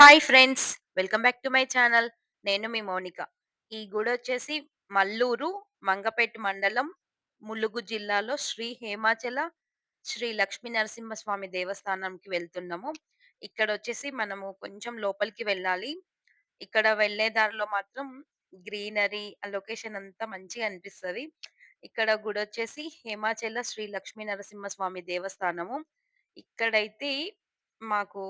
Hi friends! Welcome back to my channel. నేను మీ మౌనిక. ఈ గుడి వచ్చేసి మల్లూరు, మంగపేట్ మండలం, ములుగు జిల్లాలో శ్రీ హేమాచల శ్రీ లక్ష్మీ నరసింహస్వామి దేవస్థానంకి వెళ్తున్నాము. ఇక్కడ వచ్చేసి మనము కొంచెం లోపలికి వెళ్ళాలి. ఇక్కడ వెళ్ళే దారిలో మాత్రం గ్రీనరీ, లొకేషన్ అంతా మంచిగా అనిపిస్తది. ఇక్కడ గుడి వచ్చేసి హేమాచల శ్రీ లక్ష్మీ నరసింహస్వామి దేవస్థానము. ఇక్కడైతే మాకు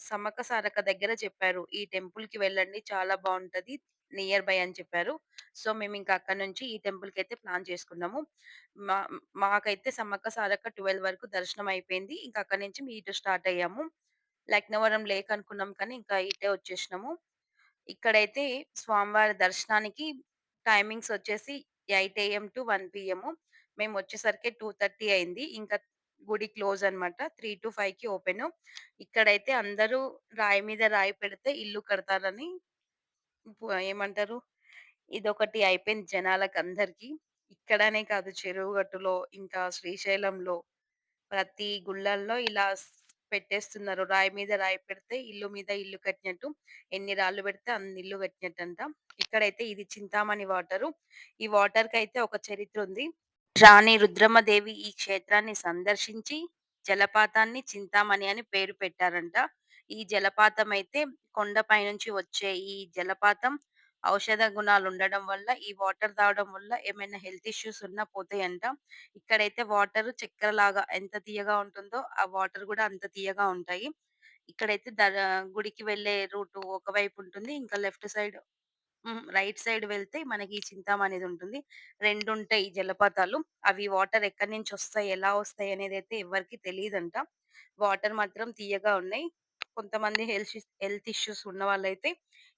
సమ్మక్క సారక్క దగ్గర చెప్పారు. ఈ టెంపుల్‌కి వెళ్ళండి చాలా బావుంటది. నియర్ బై అని చెప్పారు. సో, మేమింక అక్కడి నుంచి ఈ టెంపుల్‌కైతే ప్లాన్ చేసుకున్నాము. మా మాకైతే సమ్మక్క సారక్క 12 వరకు దర్శనం అయిపోయింది. ఇంక అక్కడి నుంచి ఇటు స్టార్ట్ అయ్యాము. లక్నవరం లేక్ అనుకున్నాం కానీ ఇంకా ఇటే వచ్చేసినాము. ఇక్కడైతే స్వామివారి దర్శనానికి టైమింగ్స్ వచ్చేసి ఎయిట్ ఏఎం టు 1 పీఎం. మేమొచ్చేసరికి 2:30 అయింది. ఇంకా గుడి క్లోజ్ అన్నమాట. 3-5కి ఓపెను. ఇక్కడైతే అందరూ రాయి మీద రాయి పెడితే ఇల్లు కడతారని ఏమంటారు? ఇదొకటి అయిపోయింది జనాలకందరికి. ఇక్కడనే కాదు చెరువు గట్టులో, ఇంకా శ్రీశైలంలో ప్రతి గుళ్ళల్లో ఇలా పెట్టేస్తున్నారు. రాయి మీద రాయి పెడితే ఇల్లు మీద ఇల్లు కట్టినట్టు. ఎన్ని రాళ్ళు పెడితే అన్ని ఇల్లు కట్టినట్టు అంట ఇక్కడైతే ఇది చింతామణి వాటరు. ఈ వాటర్ కైతే ఒక చరిత్ర ఉంది. రాణి రుద్రమదేవి ఈ క్షేత్రాన్ని సందర్శించి జలపాతాన్ని చింతామణి అని పేరు పెట్టారంట. ఈ జలపాతం అయితే కొండపై నుంచి వచ్చే ఈ జలపాతం ఔషధ గుణాలు ఉండడం వల్ల ఈ వాటర్ తాగడం వల్ల ఏమైనా హెల్త్ ఇష్యూస్ ఉన్నా పోతాయంట. ఇక్కడైతే చక్కెర లాగా ఎంత తీయగా ఉంటుందో ఆ వాటర్ కూడా అంత తీయగా ఉంటాయి. ఇక్కడైతే దర గుడికి వెళ్ళే ఒక ఒకవైపు ఉంటుంది. ఇంకా లెఫ్ట్ సైడ్ రైట్ సైడ్ వెళ్తే మనకి ఈ అనేది ఉంటుంది. రెండు ఉంటాయి జలపాతాలు. అవి వాటర్ ఎక్కడి నుంచి వస్తాయి, ఎలా వస్తాయి అనేది అయితే ఎవరికి తెలియదంట వాటర్ మాత్రం తియ్యగా ఉన్నాయి. కొంతమంది హెల్త్ హెల్త్ ఇష్యూస్ ఉన్న వాళ్ళైతే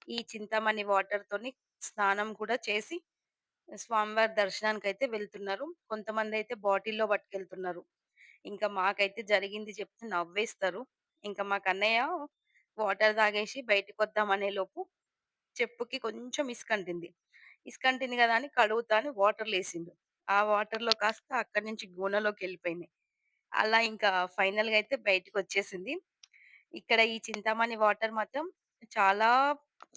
ఈ చింతామణి వాటర్‌తోని స్నానం కూడా చేసి స్వామివారి అయితే వెళ్తున్నారు. కొంతమంది అయితే బాటిల్‌లో పట్టుకెళ్తున్నారు. ఇంకా మాకైతే జరిగింది చెప్తే నవ్వేస్తారు. ఇంకా మా కన్నయ్య వాటర్ తాగేసి బయటకు అనే లోపు చెప్పుకి కొంచెం ఇసుకంటింది. ఇసుకంటింది కదా అని కడుగుతా అని వాటర్‌లేసిండు. ఆ వాటర్‌లో కాస్త అక్కడి నుంచి గూనలోకెళ్ళిపోయినాయి. అలా ఇంకా ఫైనల్‌గా అయితే బయటకు వచ్చేసింది ఇక్కడ ఈ చింతామణి వాటర్ మాత్రం చాలా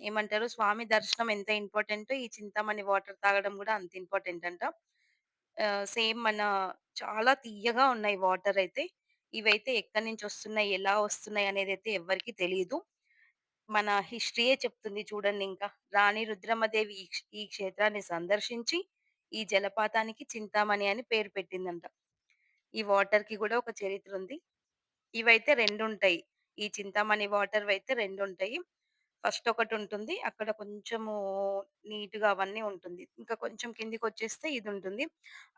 ఏమంటారు స్వామి దర్శనం ఎంత ఇంపార్టెంట్ ఈ చింతామణి వాటర్ తాగడం కూడా అంత ఇంపార్టెంట్ అంట. సేమ్ మన చాలా తియ్యగా ఉన్నాయి వాటర్ అయితే. ఇవైతే ఎక్కడి నుంచి వస్తున్నాయి, ఎలా వస్తున్నాయి అనేది అయితే ఎవరికి తెలియదు మన హిస్టరీయే చెప్తుంది చూడండి ఇంకా. రాణి రుద్రమదేవి ఈ ఈ క్షేత్రాన్ని సందర్శించి ఈ జలపాతానికి చింతామణి అని పేరు పెట్టిందంట. ఈ వాటర్కి కూడా ఒక చరిత్ర ఉంది. ఇవైతే రెండు ఉంటాయి. ఈ చింతామణి వాటర్ అయితే రెండు ఉంటాయి. ఫస్ట్ ఒకటి ఉంటుంది అక్కడ కొంచెము నీట్‌గా అవన్నీ ఉంటుంది. ఇంకా కొంచెం కిందకి వచ్చేస్తే ఇది ఉంటుంది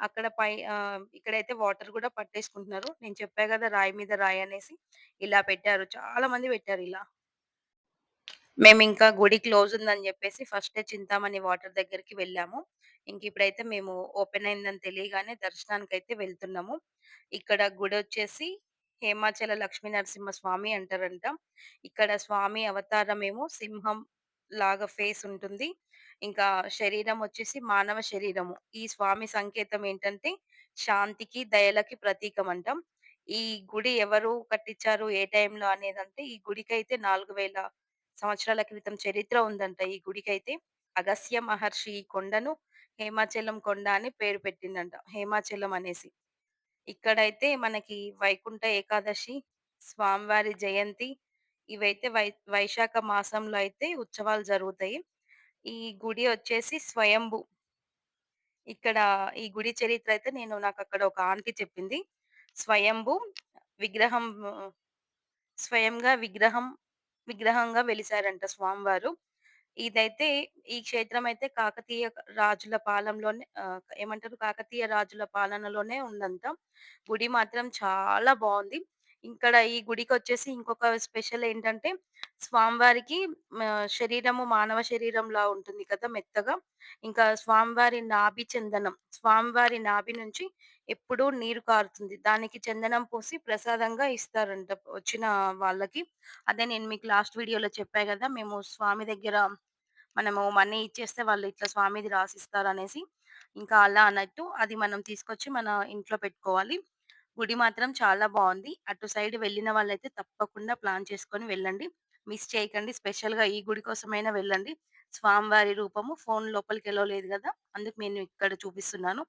అక్కడ పై ఆహ్, ఇక్కడైతే వాటర్ కూడా పట్టేసుకుంటున్నారు. నేను చెప్పా కదా రాయి మీద రాయి అనేసి. ఇలా పెట్టారు. చాలా మంది పెట్టారు ఇలా. మేము ఇంకా గుడి క్లోజ్ ఉందని చెప్పేసి ఫస్ట్ చింతామణి వాటర్ దగ్గరికి వెళ్ళాము. ఇంకిప్పుడైతే మేము ఓపెన్ అయిందని తెలియగానే దర్శనానికి అయితే వెళ్తున్నాము. ఇక్కడ గుడి వచ్చేసి హేమాచల లక్ష్మీ నరసింహ స్వామి అంటారంట. ఇక్కడ స్వామి అవతారం ఏమో సింహం లాగా ఫేస్ ఉంటుంది. ఇంకా శరీరం వచ్చేసి మానవ శరీరము. ఈ స్వామి సంకేతం ఏంటంటే శాంతికి, దయలకి ప్రతీకం అంటాం ఈ గుడి ఎవరు కట్టించారు, ఏ టైంలో అంటే ఈ గుడికైతే 4000 సంవత్సరాల క్రితం చరిత్ర ఉందంట ఈ గుడికైతే. అగస్య మహర్షి ఈ కొండను హేమాచలం కొండ అని పేరు పెట్టిందంట హేమాచలం అనేసి. ఇక్కడైతే మనకి వైకుంఠ ఏకాదశి, స్వామివారి జయంతి ఇవైతే వై వైశాఖ మాసంలో అయితే ఉత్సవాలు జరుగుతాయి. ఈ గుడి వచ్చేసి స్వయంభూ. ఇక్కడ ఈ గుడి చరిత్ర అయితే నేను నాకు అక్కడ ఒక ఆంటీ చెప్పింది. స్వయంభూ విగ్రహం స్వయంగా విగ్రహం విగ్రహంగా వెలిసారంట స్వామివారు. ఇదైతే ఈ క్షేత్రం అయితే కాకతీయ రాజుల పాలనలోనే ఏమంటారు కాకతీయ రాజుల పాలనలోనే ఉందంట. గుడి మాత్రం చాలా బాగుంది ఇక్కడ ఈ గుడికి వచ్చేసి ఇంకొక స్పెషల్ ఏంటంటే స్వామివారికి శరీరము మానవ శరీరంలా ఉంటుంది కదా! మెత్తగా. ఇంకా స్వామివారి నాభి చందనం. స్వామివారి నాభి నుంచి ఎప్పుడూ నీరు కారుతుంది. దానికి చందనం పూసి ప్రసాదంగా ఇస్తారంట వచ్చిన వాళ్ళకి. అదే నేను మీకు లాస్ట్ వీడియోలో చెప్పా కదా మేము స్వామి దగ్గర మనము మనీ ఇచ్చేస్తే వాళ్ళు ఇట్లా స్వామిది రాసిస్తారు అనేసి ఇంకా అలా అన్నట్టు అది మనం తీసుకొచ్చి మన ఇంట్లో పెట్టుకోవాలి. గుడి మాత్రం చాలా బాగుంది అటు సైడ్ వెళ్ళిన వాళ్ళైతే తప్పకుండా ప్లాన్ చేసుకొని వెళ్ళండి. మిస్ చేయకండి. స్పెషల్‌గా ఈ గుడి కోసమైనా వెళ్ళండి. స్వామివారి రూపము ఫోన్ లోపలికి వెళ్ళలేదు కదా అందుకు నేను ఇక్కడ చూపిస్తున్నాను.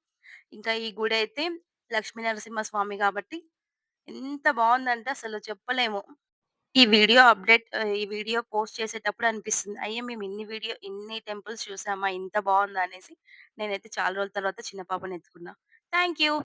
ఇంకా ఈ గుడైతే లక్ష్మీ నరసింహ స్వామి కాబట్టి ఎంత బాగుందంటే అసలు చెప్పలేము. ఈ వీడియో అప్‌డేట్ ఈ వీడియో పోస్ట్ చేసేటప్పుడు అనిపిస్తుంది. అయ్యే మేము ఇన్ని వీడియో ఇన్ని టెంపుల్స్ చూసామా ఇంత బాగుందా అనేసి. నేనైతే చాలా రోజుల తర్వాత చిన్న పాపని ఎత్తుకున్నా. Thank you.